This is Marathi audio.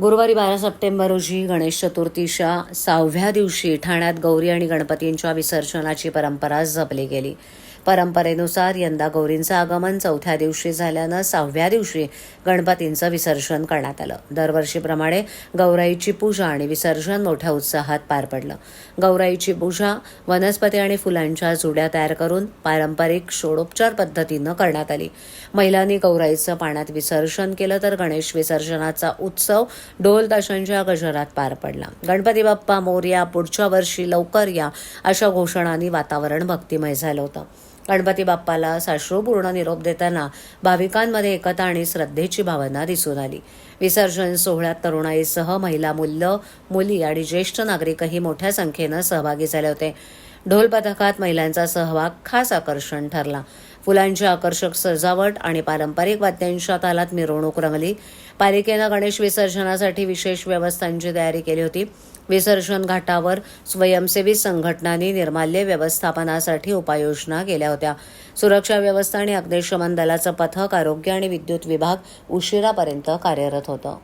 गुरुवारी बारा सप्टेंबर रोजी गणेश चतुर्थीच्या सहाव्या दिवशी ठाण्यात गौरी आणि गणपतींच्या विसर्जनाची परंपरा जपली गेली. परंपरेनुसार यंदा गौरींचं आगमन चौथ्या दिवशी झाल्यानं सहाव्या दिवशी गणपतींचं विसर्जन करण्यात आलं. दरवर्षीप्रमाणे गौराईची पूजा आणि विसर्जन मोठ्या उत्साहात पार पडलं. गौराईची पूजा वनस्पती आणि फुलांच्या जुड्या तयार करून पारंपरिक षोडोपचार पद्धतीनं करण्यात आली. महिलांनी गौराईचं पाण्यात विसर्जन केलं तर गणेश विसर्जनाचा उत्सव ढोल ताशांच्या गजरात पार पडला. गणपती बाप्पा मोर्या पुढच्या वर्षी लवकर या अशा घोषणांनी वातावरण भक्तिमय झालं होतं. गणपती बाप्पाला साश्रूपूर्ण निरोप देताना भाविकांमध्ये एकता आणि श्रद्धेची भावना दिसून आली. विसर्जन सोहळ्यात तरुणाईसह महिला मुलं मुली आणि ज्येष्ठ नागरिकही मोठ्या संख्येनं सहभागी झाले होते. ढोल पथकात महिलांचा सहभाग खास आकर्षण ठरला. फुलांची आकर्षक सजावट आणि पारंपरिक वाद्यांच्या तालात मिरवणूक रंगली. पालिकेनं गणेश विसर्जनासाठी विशेष व्यवस्थांची तयारी केली होती. विसर्जन घाटावर स्वयंसेवी संघटनांनी निर्माल्य व्यवस्थापनासाठी उपाययोजना केल्या होत्या. सुरक्षा व्यवस्था आणि अग्निशमन दलाचं पथक आरोग्य आणि विद्युत विभाग उशिरापर्यंत कार्यरत होतं.